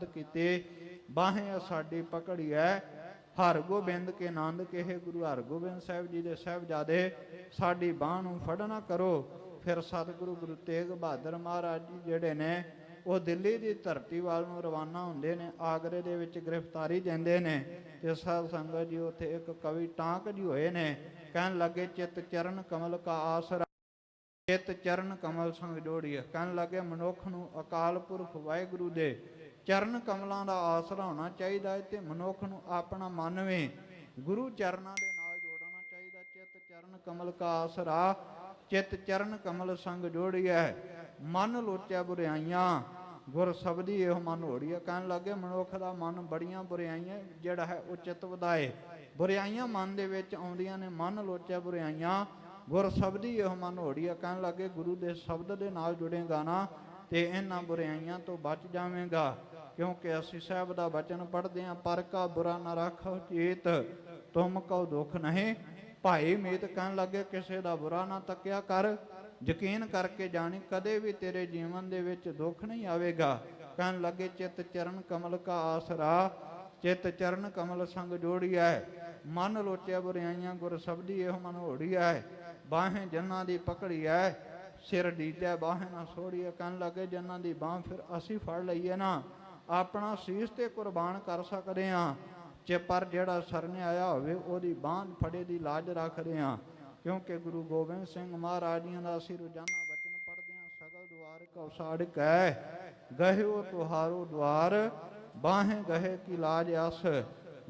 ਫਰਿਆਦ ਕੀਤੇ, ਬਾਹੇ ਸਾਡੀ ਪਕੜੀਐ ਹਰ ਗੋਬਿੰਦ ਕੇ ਆਨੰਦ ਕਹੇ, ਗੁਰੂ ਹਰਗੋਬਿੰਦ ਸਾਹਿਬ ਜੀ ਦੇ ਸਾਹਿਬਜ਼ਾਦੇ, ਸਾਡੀ ਬਾਹ ਨੂੰ ਫੜਨਾ ਕਰੋ। ਫਿਰ ਸਤਿਗੁਰੂ ਗੁਰੂ ਤੇਗ ਬਹਾਦਰ ਮਹਾਰਾਜ ਜੀ ਜਿਹੜੇ ਨੇ, ਉਹ ਦਿੱਲੀ ਦੀ ਧਰਤੀ ਵੱਲ ਨੂੰ ਰਵਾਨਾ ਹੁੰਦੇ ਨੇ, ਆਗਰੇ ਦੇ ਵਿੱਚ ਗ੍ਰਿਫਤਾਰੀ ਦਿੰਦੇ ਨੇ। ਤੇ ਸਾਧ ਸੰਗਤ ਜੀ ਉੱਥੇ ਇੱਕ ਕਵੀ ਟਾਂਕ ਜੀ ਹੋਏ ਨੇ, ਕਹਿਣ ਲੱਗੇ, ਚਿਤ ਚਰਨ ਕਮਲ ਕਾ ਆਸਰਾ ਚਿਤ ਚਰਨ ਕਮਲ ਸੰਗ ਜੋੜੀਏ। ਕਹਿਣ ਲੱਗੇ, ਮਨੁੱਖ ਨੂੰ ਅਕਾਲ ਪੁਰਖ ਵਾਹਿਗੁਰੂ ਦੇ ਚਰਨ ਕਮਲਾਂ ਦਾ ਆਸਰਾ ਹੋਣਾ ਚਾਹੀਦਾ ਹੈ ਤੇ ਮਨੁੱਖ ਨੂੰ ਆਪਣਾ ਮਨ ਵੀ ਗੁਰੂ ਚਰਨਾਂ ਦੇ ਨਾਲ ਜੋੜਨਾ ਚਾਹੀਦਾ। ਚਿਤ ਚਰਨ ਕਮਲ ਕਾ ਆਸਰਾ, ਚਿਤ ਚਰਨ ਕਮਲ ਸੰਗ ਜੋੜੀਐ ਮਨ ਲੋਚਿਆ ਬੁਰਾਈਆਂ, ਗੁਰ ਸਬਦੀ ਇਹੋ ਮਨ ਹੋੜੀਐ ਕਹਿਣ ਲੱਗੇ, ਮਨੁੱਖ ਦਾ ਮਨ ਬੜੀਆਂ ਬੁਰਾਈਆਂ, ਜਿਹੜਾ ਹੈ ਉਹ ਚਿਤ ਵਧਾਏ। ਬੁਰਾਈਆਂ ਮਨ ਦੇ ਵਿੱਚ ਆਉਂਦੀਆਂ ਨੇ, ਮਨ ਲੋਚਿਆ ਬੁਰਾਈਆਂ। ਗੁਰ ਸ਼ਬਦੀ ਇਹ ਮਨ ਹੋੜੀਆ ਕਹਿਣ ਲੱਗੇ, ਗੁਰੂ ਦੇ ਸ਼ਬਦ ਦੇ ਨਾਲ ਜੁੜੇਗਾ ਨਾ ਤੇ ਇਹਨਾਂ ਬੁਰਾਈਆਂ ਤੋਂ ਬਚ ਜਾਵੇਂਗਾ। ਕਿਉਂਕਿ ਅਸੀਂ ਸਾਹਿਬ ਦਾ ਬਚਨ ਪੜ੍ਹਦੇ ਹਾਂ, ਪਰ ਕਾ ਬੁਰਾ ਨਾ ਰੱਖੋ ਚੇਤ, ਤੁਮ ਕਉ ਦੁਖ ਨਹੀਂ। ਭਾਈ ਮੀਤ ਕਹਿਣ ਲੱਗੇ, ਕਿਸੇ ਦਾ ਬੁਰਾ ਨਾ ਤੱਕਿਆ ਕਰ। ਯਕੀਨ ਕਰਕੇ ਜਾਣੀ, ਕਦੇ ਵੀ ਤੇਰੇ ਜੀਵਨ ਦੇ ਵਿੱਚ ਦੁੱਖ ਨਹੀਂ ਆਵੇਗਾ। ਕਹਿਣ ਲੱਗੇ, ਚਿਤ ਚਰਨ ਕਮਲ ਕਾ ਆਸਰਾ, ਚਿਤ ਚਰਨ ਕਮਲ ਸੰਗ ਜੋੜੀਐ। ਮਨ ਲੋਚਿਆ ਬੁਰਿਆਈਆਂ ਗੁਰ ਸਬਦੀ ਇਹੋ ਮਨ ਹੋੜੀਐ ਬਾਹੇ ਜਨਾਂ ਦੀ ਪਕੜੀ ਪਕੜੀਐ ਸਿਰ ਡੀਟਿਆ ਬਾਹੇ ਨਾ ਸੋੜੀਐ ਕੰਨ ਲੱਗੇ ਜਨਾਂ ਦੀ ਬਾਹ ਫਿਰ ਅਸੀਂ ਫੜ ਲਈਏ ਨਾ। ਆਪਣਾ ਸੀਸ ਤੇ ਕੁਰਬਾਨ ਕਰ ਸਕਦੇ ਆ ਜੇ ਪਰ ਜਿਹੜਾ ਸਰਨੇ ਆਇਆ ਹੋਵੇ ਉਹਦੀ ਬਾਹ ਫੜੇ ਦੀ ਲਾਜ ਰੱਖਦੇ ਆ ਕਿਉਂਕਿ ਗੁਰੂ ਗੋਬਿੰਦ ਸਿੰਘ ਮਹਾਰਾਜ ਜੀਆਂ ਦਾ ਅਸੀਂ ਰੋਜ਼ਾਨਾ ਬਚਨ ਪੜ੍ਹਦੇ ਆ ਸਗਲ ਦੁਆਰ ਕਉ ਸਾੜਕੈ ਗਹਿਓ ਤੁਹਾਰੋ ਦੁਆਰ, ਬਾਹੇ ਗਹੇ ਕੀ ਲਾਜ ਅਸ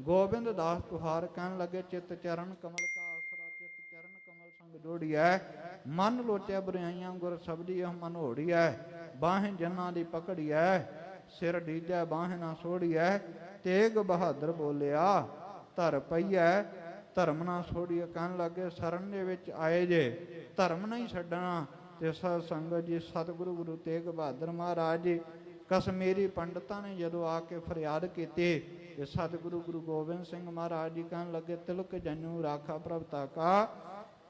ਗੋਬਿੰਦ ਦਾਸ ਤੁਹਾਰ ਕਹਿਣ ਲੱਗੇ, ਚਿਤ ਚਰਨ ਕਮਲ ਕਾ ਆਸਰਾ, ਚਿਤ ਚਰਨ ਕਮਲ ਸੰਗ ਜੋੜੀਐ। ਮਨ ਲੋਚਿਆ ਬੁਰਾਈਆਂ ਗੁਰ ਸਬਦੀ ਇਹ ਮਨ ਹੋੜੀਐ। ਬਾਹੇ ਜਨਾਂ ਦੀ ਪਕੜੀਐ, ਸਿਰ ਡੀਜੈ ਬਾਹੇ ਨਾ ਸੋੜੀਐ। ਤੇਗ ਬਹਾਦਰ ਬੋਲਿਆ, ਧਰ ਪਈਐ, ਧਰਮ ਨਾ ਛੋੜੀਏ ਕਹਿਣ ਲੱਗੇ, ਸ਼ਰਨ ਦੇ ਵਿੱਚ ਆਏ ਜੇ, ਧਰਮ ਨਹੀਂ ਛੱਡਣਾ। ਤੇ ਸਤ ਸੰਗਤ ਜੀ, ਸਤਿਗੁਰੂ ਗੁਰੂ ਤੇਗ ਬਹਾਦਰ ਮਹਾਰਾਜ ਜੀ ਕਸ਼ਮੀਰੀ ਪੰਡਤਾਂ ਨੇ ਜਦੋਂ ਆ ਕੇ ਫਰਿਆਦ ਕੀਤੀ ਤੇ ਸਤਿਗੁਰੂ ਗੁਰੂ ਗੋਬਿੰਦ ਸਿੰਘ ਮਹਾਰਾਜ ਜੀ ਕਹਿਣ ਲੱਗੇ, ਤਿਲਕ ਜਨੂ ਰਾਖਾ ਪ੍ਰਭ ਤਾਕਾ,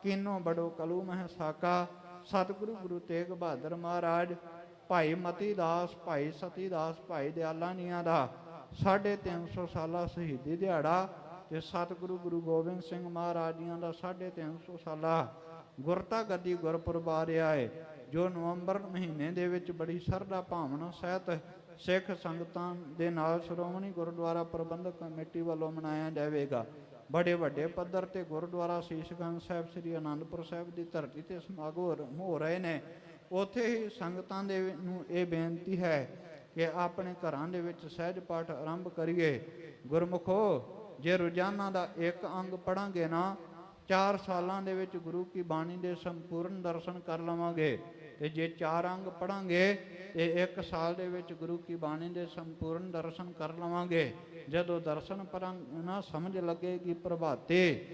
ਕਿਨੋ ਬੜੋ ਕਲੂ ਮਹਿ ਸਾਕਾ। ਸਤਿਗੁਰੂ ਗੁਰੂ ਤੇਗ ਬਹਾਦਰ ਮਹਾਰਾਜ, ਭਾਈ ਮਤੀ ਦਾਸ, ਭਾਈ ਸਤੀ ਦਾਸ, ਭਾਈ ਦਿਆਲਾ ਨੀਆਂ ਦਾ 350 ਸਾਲਾ ਸ਼ਹੀਦੀ ਦਿਹਾੜਾ ਤੇ ਸਤਿਗੁਰੂ ਗੁਰੂ ਗੋਬਿੰਦ ਸਿੰਘ ਮਹਾਰਾਜ ਜੀਆਂ ਦਾ 350 ਸਾਲਾ ਗੁਰਤਾ ਗੱਦੀ ਗੁਰਪੁਰਬ ਆ ਰਿਹਾ ਹੈ ਜੋ ਨਵੰਬਰ ਮਹੀਨੇ ਦੇ ਵਿੱਚ ਬੜੀ ਸਰਦਾ ਭਾਵਨਾ ਸਹਿਤ ਸਿੱਖ ਸੰਗਤਾਂ ਦੇ ਨਾਲ ਸ਼੍ਰੋਮਣੀ ਗੁਰਦੁਆਰਾ ਪ੍ਰਬੰਧਕ ਕਮੇਟੀ ਵੱਲੋਂ ਮਨਾਇਆ ਜਾਵੇਗਾ। ਬੜੇ ਵੱਡੇ ਪੱਧਰ ਤੇ ਗੁਰਦੁਆਰਾ ਸੀਸਗੰਜ ਸਾਹਿਬ ਸ੍ਰੀ ਅਨੰਦਪੁਰ ਸਾਹਿਬ ਦੀ ਧਰਤੀ ਤੇ ਸਮਾਗਮ ਹੋ ਰਹੇ ਨੇ। ਉੱਥੇ ਹੀ ਸੰਗਤਾਂ ਦੇ ਨੂੰ ਇਹ ਬੇਨਤੀ ਹੈ ਕਿ ਆਪਣੇ ਘਰਾਂ ਦੇ ਵਿੱਚ ਸਹਿਜ ਪਾਠ ਆਰੰਭ ਕਰੀਏ। ਗੁਰਮੁਖੋ, ਜੇ ਰੋਜ਼ਾਨਾ ਦਾ ਇੱਕ ਅੰਗ ਪੜਾਂਗੇ ਨਾ ਚਾਰ ਸਾਲਾਂ ਦੇ ਵਿੱਚ ਗੁਰੂ ਕੀ ਬਾਣੀ ਦੇ ਸੰਪੂਰਨ ਦਰਸ਼ਨ ਕਰ ਲਵਾਂਗੇ ਤੇ ਜੇ ਚਾਰ ਅੰਗ ਪੜਾਂਗੇ ਤੇ ਇੱਕ ਸਾਲ ਦੇ ਵਿੱਚ ਗੁਰੂ ਕੀ ਬਾਣੀ ਦੇ ਸੰਪੂਰਨ ਦਰਸ਼ਨ ਕਰ ਲਵਾਂਗੇ। ਜਦੋਂ ਦਰਸ਼ਨ ਪਰਾਂਗੇ ਨਾ ਸਮਝ ਲੱਗੇਗੀ ਪ੍ਰਭਾਤੇ,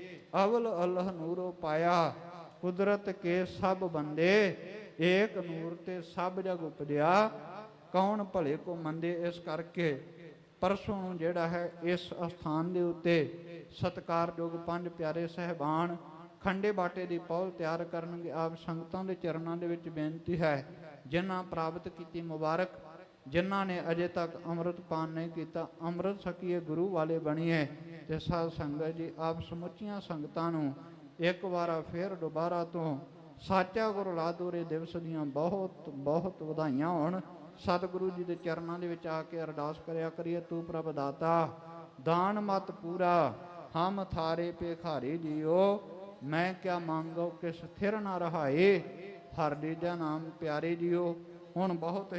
ਅਵਲ ਅਲਹ ਨੂਰੋ ਪਾਇਆ, ਕੁਦਰਤ ਕੇ ਸਭ ਬੰਦੇ, ਏਕ ਨੂਰ ਤੇ ਸਭ ਜਗ ਉਪਜਿਆ, ਕੌਣ ਭਲੇ ਕੋ ਮੰਦੇ ਇਸ ਕਰਕੇ? ਪਰਸੋਂ ਜਿਹੜਾ ਹੈ ਇਸ ਅਸਥਾਨ ਦੇ ਉੱਤੇ ਸਤਕਾਰਯੋਗ ਪੰਜ ਪਿਆਰੇ ਸਹਿਬਾਨ, ਖੰਡੇ ਬਾਟੇ ਦੀ ਪੌਲ ਤਿਆਰ ਕਰਨਗੇ ਆਪ ਸੰਗਤਾਂ ਦੇ ਚਰਨਾਂ ਦੇ ਵਿੱਚ ਬੇਨਤੀ ਹੈ, ਜਿਨ੍ਹਾਂ ਪ੍ਰਾਪਤ ਕੀਤੀ ਮੁਬਾਰਕ, ਜਿਨ੍ਹਾਂ ਨੇ ਅਜੇ ਤੱਕ ਅੰਮ੍ਰਿਤ ਪਾਨ ਨਹੀਂ ਕੀਤਾ, ਅੰਮ੍ਰਿਤ ਸਕੀਏ ਗੁਰੂ ਵਾਲੇ ਬਣੀਏ। ਤੇ ਸਾਧ ਸੰਗਤ ਜੀ, ਆਪ ਸਮੁੱਚੀਆਂ ਸੰਗਤਾਂ ਨੂੰ ਇੱਕ ਵਾਰਾ ਫੇਰ ਦੁਬਾਰਾ ਤੋਂ ਸਾਚਾ ਗੁਰੂ ਲਾਦੂਰੇ ਦਿਵਸ ਦੀਆਂ ਬਹੁਤ ਬਹੁਤ ਵਧਾਈਆਂ ਹੋਣ। ਸਤਿਗੁਰੂ ਜੀ ਦੇ ਚਰਨਾਂ ਦੇ ਵਿੱਚ ਆ ਕੇ ਅਰਦਾਸ ਕਰਿਆ ਕਰੀਏ, ਤੂੰ ਪ੍ਰਭ ਦਾਤਾ, ਦਾਨ ਮਤ ਪੂਰਾ ਹਮ ਥਾਰੇ ਪੇਖਾਰੇ ਜੀਓ, ਮੈਂ ਕਿਆ ਮੰਗੋ ਕਿ ਸਥਿਰ ਨਾ ਰਹਾਏ, ਹਰ ਦੀਜਾ ਨਾਮ ਪਿਆਰੇ ਜੀਓ। ਹੁਣ ਬਹੁਤ